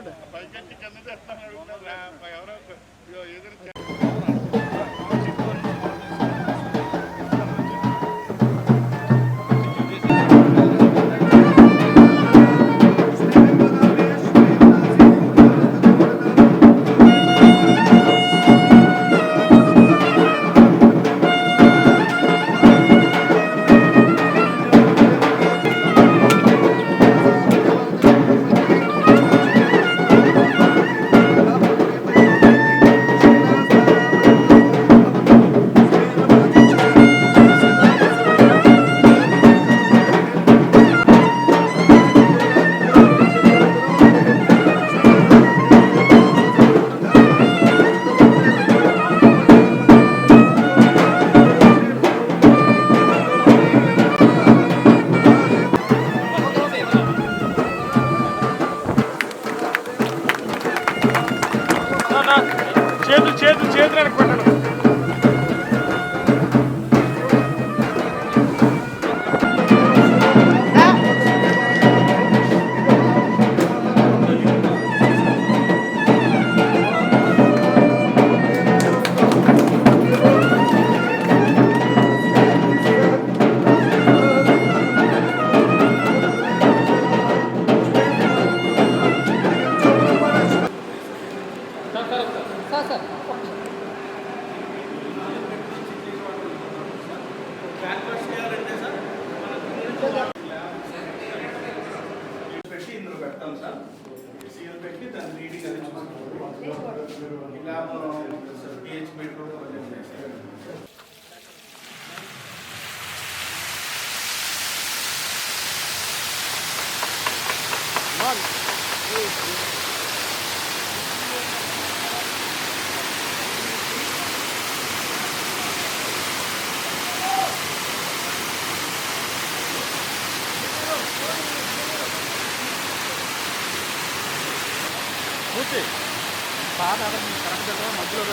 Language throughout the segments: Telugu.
తీసుకోండి పూర్తి బాగా కరెక్ట్గా మధ్యలో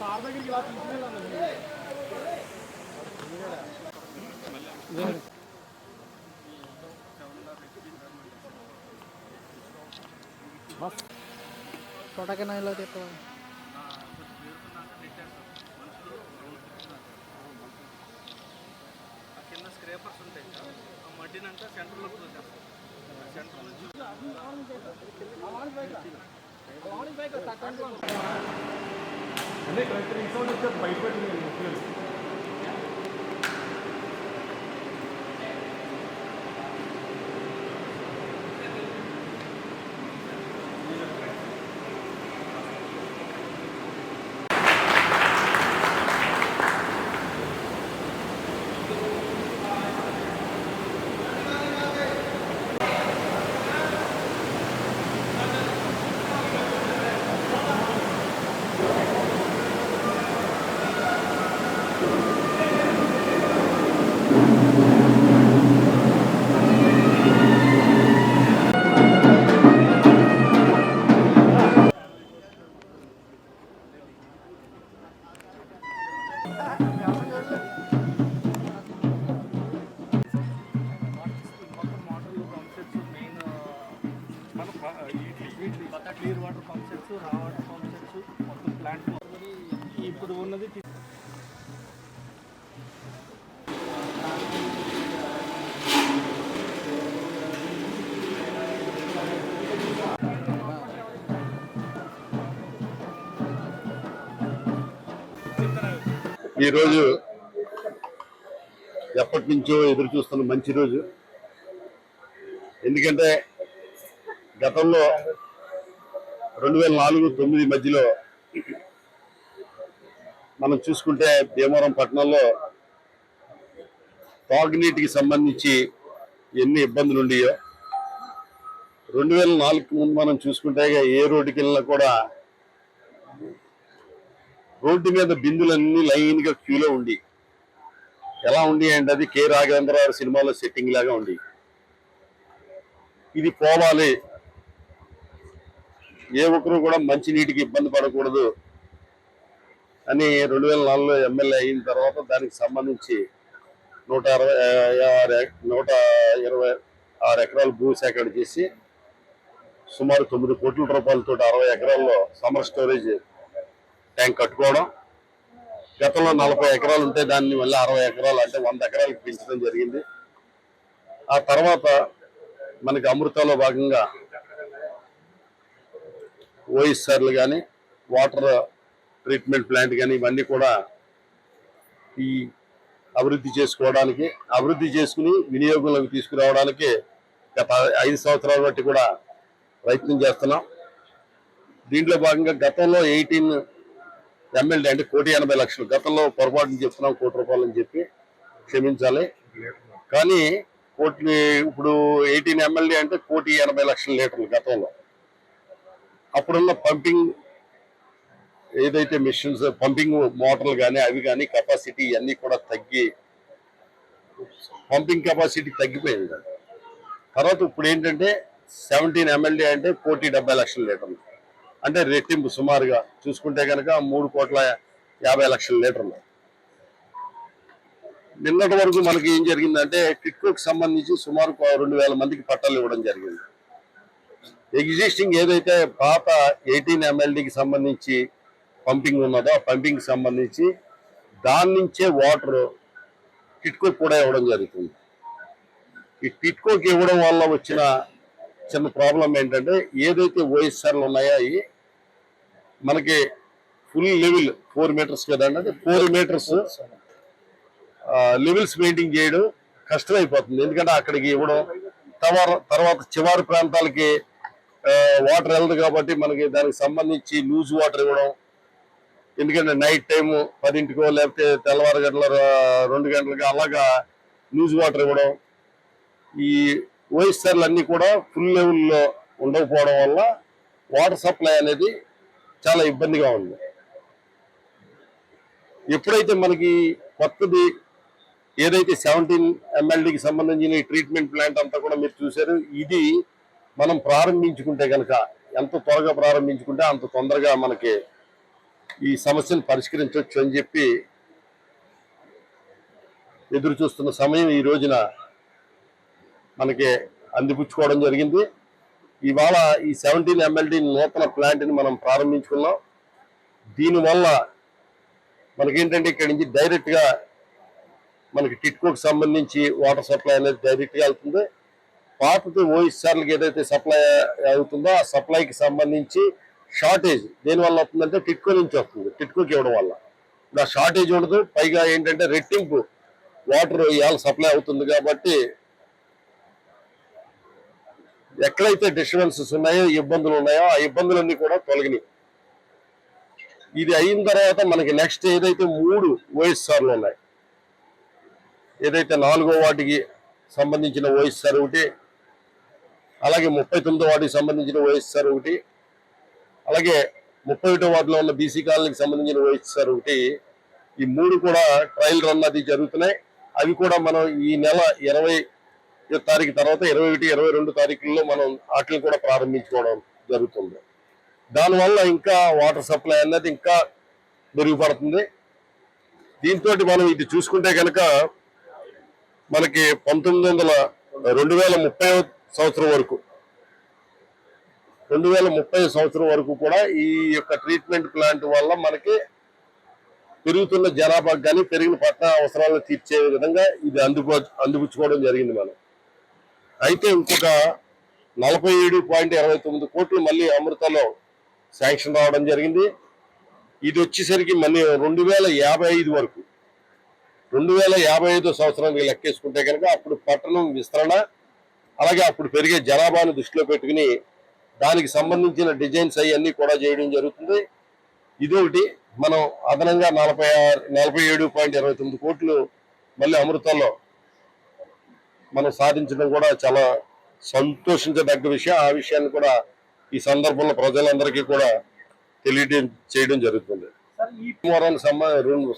సార్ దగ్గరికి ఇలా తీసుకెళ్ళాను బస్ తోటకి ఇలా తిప్ప కింద స్క్రేపర్స్ ఉంటాయి ఆ మట్టిని అంతా సెంటర్లోకి చూసేస్తాం సెంటర్ నుంచి బయట సెట్స్ రా పంప్ సెట్స్ మొత్తం ప్లాంట్ ఇప్పుడు ఉన్నది ఈరోజు ఎప్పటి నుంచో ఎదురు చూస్తున్న మంచి రోజు. ఎందుకంటే గతంలో రెండు వేల నాలుగు తొమ్మిది మధ్యలో మనం చూసుకుంటే భీమవరం పట్టణంలో తాగునీటికి సంబంధించి ఎన్ని ఇబ్బందులు ఉండేయో రెండు వేల నాలుగు ముందు మనం చూసుకుంటే ఏ రోడ్డుకి వెళ్ళినా కూడా రోడ్డు మీద బిందులన్నీ లైన్గా క్యూలో ఉండి ఎలా ఉండి అంటే అది కె రాఘవేంద్రరావు సినిమాలో సెట్టింగ్ లాగా ఉంది. ఇది పోవాలి ఏ ఒక్కరు కూడా మంచి నీటికి ఇబ్బంది పడకూడదు అని రెండు వేల నాలుగులో ఎమ్మెల్యే అయిన తర్వాత దానికి సంబంధించి నూట అరవై ఆరు నూట ఇరవై ఆరు ఎకరాలు భూ సేకరణ చేసి సుమారు తొమ్మిది కోట్ల రూపాయలతో అరవై ఎకరాల్లో సమ్మర్ స్టోరేజ్ ట్యాంక్ కట్టుకోవడం. గతంలో నలభై ఎకరాలు ఉంటే దాన్ని మళ్ళీ అరవై ఎకరాలు అంటే వంద ఎకరాలకు పెంచడం జరిగింది. ఆ తర్వాత మనకి అమృతలో భాగంగా ఓఎస్ఆర్లు కానీ వాటర్ ట్రీట్మెంట్ ప్లాంట్ కానీ ఇవన్నీ కూడా ఈ అభివృద్ధి చేసుకోవడానికి అభివృద్ధి చేసుకుని వినియోగంలోకి తీసుకురావడానికి గత ఐదు సంవత్సరాల బట్టి కూడా ప్రయత్నం చేస్తున్నాం. దీంట్లో భాగంగా గతంలో ఎయిటీన్ ఎమ్మెల్యే అంటే కోటి ఎనభై లక్షలు. గతంలో పొరపాటుని చెప్తున్నాం కోటి రూపాయలని చెప్పి క్షమించాలి. కానీ కోటి ఇప్పుడు ఎయిటీన్ ఎమ్మెల్యే అంటే కోటి ఎనభై లక్షల లీటర్లు గతంలో. అప్పుడున్న పంపింగ్ ఏదైతే మిషన్స్ పంపింగ్ మోటార్లు కానీ అవి కానీ కెపాసిటీ ఇవన్నీ కూడా తగ్గి పంపింగ్ కెపాసిటీ తగ్గిపోయింది. తర్వాత ఇప్పుడు ఏంటంటే సెవెంటీన్ ఎమ్మెల్యే అంటే కోటి డెబ్బై లక్షల లీటర్లు. అంటే రెట్టింపు సుమారుగా చూసుకుంటే కనుక మూడు కోట్ల యాభై లక్షల లీటర్లు. నిన్నటి వరకు మనకి ఏం జరిగిందంటే టిట్కోకి సంబంధించి సుమారు రెండు వేల మందికి పట్టాలు ఇవ్వడం జరిగింది. ఎగ్జిస్టింగ్ ఏదైతే పాత ఎయిటీన్ ఎంఎల్డీకి సంబంధించి పంపింగ్ ఉన్నదో ఆ పంపింగ్ సంబంధించి దాని నుంచే వాటర్ టిట్కో కూడా ఇవ్వడం జరుగుతుంది. ఈ టిట్కోకి ఇవ్వడం వల్ల వచ్చిన చిన్న ప్రాబ్లం ఏంటంటే ఏదైతే ఓఎస్ఆర్లు ఉన్నాయో అవి మనకి ఫుల్ లెవెల్ ఫోర్ మీటర్స్ కదండి ఫోర్ మీటర్స్ లెవెల్స్ మెయింటైన్ చేయడం కష్టమైపోతుంది. ఎందుకంటే అక్కడికి ఇవ్వడం తర్వాత తర్వాత చివరి ప్రాంతాలకి వాటర్ వెళ్ళదు కాబట్టి మనకి దానికి సంబంధించి లూజ్ వాటర్ ఇవ్వడం. ఎందుకంటే నైట్ టైము పదింటికో లేకపోతే తెల్లవారు గంటల రెండు గంటలకి అలాగా లూజ్ వాటర్ ఇవ్వడం. ఈ ఓఎస్ఆర్లు అన్నీ కూడా ఫుల్ లెవెల్లో ఉండకపోవడం వల్ల వాటర్ సప్లై అనేది చాలా ఇబ్బందిగా ఉంది. ఎప్పుడైతే మనకి కొత్తది ఏదైతే సెవెంటీన్ ఎంఎల్డీకి సంబంధించిన ట్రీట్మెంట్ ప్లాంట్ అంతా కూడా మీరు చూశారు ఇది మనం ప్రారంభించుకుంటే కనుక ఎంత త్వరగా ప్రారంభించుకుంటే అంత తొందరగా మనకి ఈ సమస్యను పరిష్కరించవచ్చు అని చెప్పి ఎదురు చూస్తున్న సమయం ఈ రోజున మనకి అందిపుచ్చుకోవడం జరిగింది. ఇవాళ ఈ సెవెంటీన్ ఎమ్మెల్డీ నూతన ప్లాంట్ని మనం ప్రారంభించుకున్నాం. దీనివల్ల మనకేంటంటే ఇక్కడి నుంచి డైరెక్ట్గా మనకి టిట్కోకి సంబంధించి వాటర్ సప్లై అనేది డైరెక్ట్గా వెళ్తుంది. పాతది ఓఎస్ఆర్లకి ఏదైతే సప్లై అవుతుందో ఆ సప్లైకి సంబంధించి షార్టేజ్ దేనివల్ల వస్తుందంటే టిట్కో నుంచి వస్తుంది. టిట్కోకి ఇవ్వడం వల్ల. నా షార్టేజ్ ఉండదు పైగా ఏంటంటే రెట్టింపు వాటర్ ఇవాళ సప్లై అవుతుంది కాబట్టి ఎక్కడైతే డిస్టర్బెన్సెస్ ఉన్నాయో ఇబ్బందులు ఉన్నాయో ఆ ఇబ్బందులన్నీ కూడా తొలగినాయి. ఇది అయిన తర్వాత మనకి నెక్స్ట్ ఏదైతే మూడు ఓఎస్ఆర్లు ఉన్నాయి ఏదైతే నాలుగో వాటికి సంబంధించిన ఓఎస్ఆర్ ఒకటి అలాగే ముప్పై తొమ్మిదో వాటికి సంబంధించిన ఓఎస్ఆర్ ఒకటి అలాగే ముప్పై ఒకటో వార్డులో ఉన్న బీసీ కాలనీకి సంబంధించిన ఓఎస్ఆర్ ఒకటి. ఈ మూడు కూడా ట్రయల్ రన్ అది జరుగుతున్నాయి. అవి కూడా మనం ఈ నెల ఇరవై తారీఖు తర్వాత ఇరవై ఒకటి ఇరవై రెండు తారీఖుల్లో మనం వాటిని కూడా ప్రారంభించుకోవడం జరుగుతుంది. దానివల్ల ఇంకా వాటర్ సప్లై అన్నది ఇంకా మెరుగుపడుతుంది. దీంతో మనం ఇది చూసుకుంటే కనుక మనకి పంతొమ్మిది వందల రెండు వేల ముప్పై సంవత్సరం వరకు. రెండు వేల ముప్పై సంవత్సరం వరకు కూడా ఈ యొక్క ట్రీట్మెంట్ ప్లాంట్ వల్ల మనకి పెరుగుతున్న జనాభాకు కానీ పెరిగిన పట్టణ అవసరాలను తీర్చే విధంగా ఇది అందుకో అందిపుచ్చుకోవడం జరిగింది మనం. అయితే ఇంకొక నలభై ఏడు పాయింట్ ఇరవై తొమ్మిది కోట్లు మళ్ళీ అమృతలో శాంక్షన్ రావడం జరిగింది. ఇది వచ్చేసరికి మళ్ళీ రెండు వేల యాభై ఐదు వరకు. రెండు వేల యాభై ఐదో సంవత్సరానికి లెక్కేసుకుంటే కనుక అప్పుడు పట్టణం విస్తరణ అలాగే అప్పుడు పెరిగే జనాభాను దృష్టిలో పెట్టుకుని దానికి సంబంధించిన డిజైన్స్ అవన్నీ కూడా చేయడం జరుగుతుంది. ఇదొకటి. మనం అదనంగా నలభై ఆరు నలభై ఏడు పాయింట్ ఇరవై తొమ్మిది కోట్లు మళ్ళీ అమృతంలో మనం సాధించడం కూడా చాలా సంతోషించదగ్గ విషయం. ఆ విషయాన్ని కూడా ఈ సందర్భంలో ప్రజలందరికీ కూడా తెలియడం చేయడం జరుగుతుంది.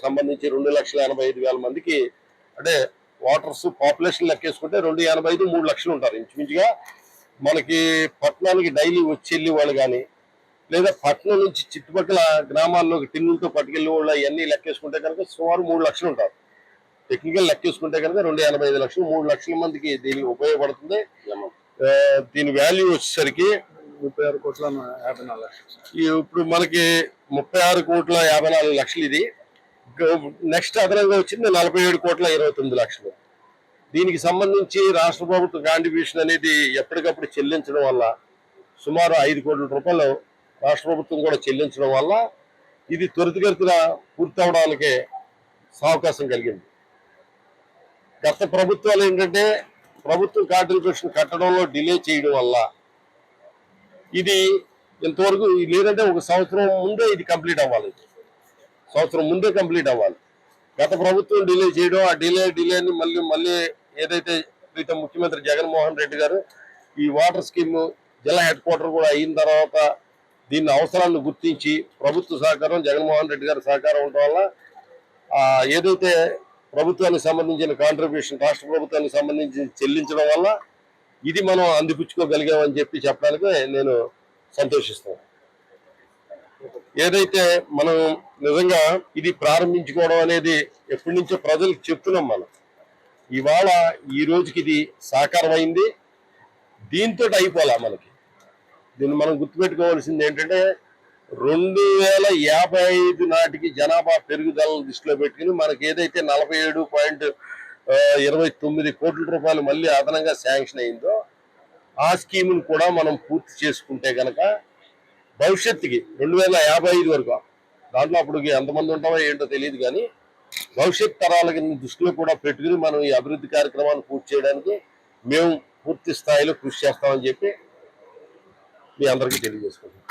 సంబంధించి రెండు లక్షల ఎనభై ఐదు వేల మందికి అంటే వాటర్స్ పాపులేషన్ లెక్కేసుకుంటే రెండు ఎనభై ఐదు మూడు లక్షలు ఉంటారు. ఇంచుమించుగా మనకి పట్టణానికి డైలీ వచ్చి వెళ్ళే వాళ్ళు కానీ లేదా పట్టణం నుంచి చుట్టుపక్కల గ్రామాల్లోకి టిన్నులతో పట్టుకెళ్ళే వాళ్ళు అవన్నీ లెక్కేసుకుంటే కనుక సుమారు మూడు లక్షలు ఉంటారు. టెక్నికల్ లెక్కేసుకుంటే కనుక రెండు ఎనభై ఐదు లక్షలు మూడు లక్షల మందికి దీనికి ఉపయోగపడుతుంది. దీని వాల్యూ వచ్చేసరికి ముప్పై ఆరు కోట్ల యాభై నాలుగు లక్షలు. ఇప్పుడు మనకి ముప్పై ఆరు కోట్ల యాభై నాలుగు లక్షలు ఇది. నెక్స్ట్ అదనంగా వచ్చింది నలభై ఏడు కోట్ల ఇరవై తొమ్మిది లక్షలు. దీనికి సంబంధించి రాష్ట్ర ప్రభుత్వ కాంట్రిబ్యూషన్ అనేది ఎప్పటికప్పుడు చెల్లించడం వల్ల సుమారు ఐదు కోట్ల రూపాయలు రాష్ట్ర ప్రభుత్వం కూడా చెల్లించడం వల్ల ఇది త్వరితగతిన పూర్తవడానికి అవకాశం కలిగింది. గత ప్రభుత్వాలు ఏంటంటే ప్రభుత్వం కాంట్రిబ్యూషన్ కట్టడంలో డిలే చేయడం వల్ల ఇది ఇంతవరకు లేదంటే ఒక సంవత్సరం ముందే ఇది కంప్లీట్ అవ్వాలి. సంవత్సరం ముందే కంప్లీట్ అవ్వాలి. గత ప్రభుత్వం డిలే చేయడం ఆ డిలే డిలేని మళ్ళీ మళ్ళీ ఏదైతే ప్రీతం ముఖ్యమంత్రి జగన్మోహన్ రెడ్డి గారు ఈ వాటర్ స్కీమ్ జిల్లా హెడ్ క్వార్టర్ కూడా అయిన తర్వాత దీన్ని అవసరాలను గుర్తించి ప్రభుత్వ సహకారం జగన్మోహన్ రెడ్డి గారి సహకారం ఉండడం వల్ల ఏదైతే ప్రభుత్వానికి సంబంధించిన కాంట్రిబ్యూషన్ రాష్ట్ర ప్రభుత్వానికి సంబంధించి చెల్లించడం వల్ల ఇది మనం అందిపుచ్చుకోగలిగామని చెప్పి చెప్పడానికి నేను సంతోషిస్తాను ఏదైతే మనం నిజంగా ఇది ప్రారంభించుకోవడం అనేది ఎప్పటి నుంచో ప్రజలకు చెప్తున్నాం మనం. ఇవాళ ఈ రోజుకి ఇది సాకారమైంది. దీంతో అయిపోలా మనకి. దీన్ని మనం గుర్తుపెట్టుకోవాల్సింది ఏంటంటే రెండు వేల యాభై ఐదు నాటికి జనాభా పెరుగుదలను దృష్టిలో పెట్టుకుని మనకి ఏదైతే నలభై ఏడు పాయింట్ ఇరవై తొమ్మిది కోట్ల రూపాయలు మళ్ళీ అదనంగా శాంక్షన్ అయిందో ఆ స్కీమును కూడా మనం పూర్తి చేసుకుంటే కనుక భవిష్యత్తుకి రెండు వేల యాభై ఐదు వరకు. దాంట్లో అప్పుడు ఎంతమంది ఉంటామో ఏంటో తెలియదు కానీ భవిష్యత్ తరాలకి దృష్టిలో కూడా పెట్టుకుని మనం ఈ అభివృద్ధి కార్యక్రమాన్ని పూర్తి చేయడానికి మేము పూర్తి స్థాయిలో కృషి చేస్తామని చెప్పి మీ అందరికీ తెలియజేసుకుంటాం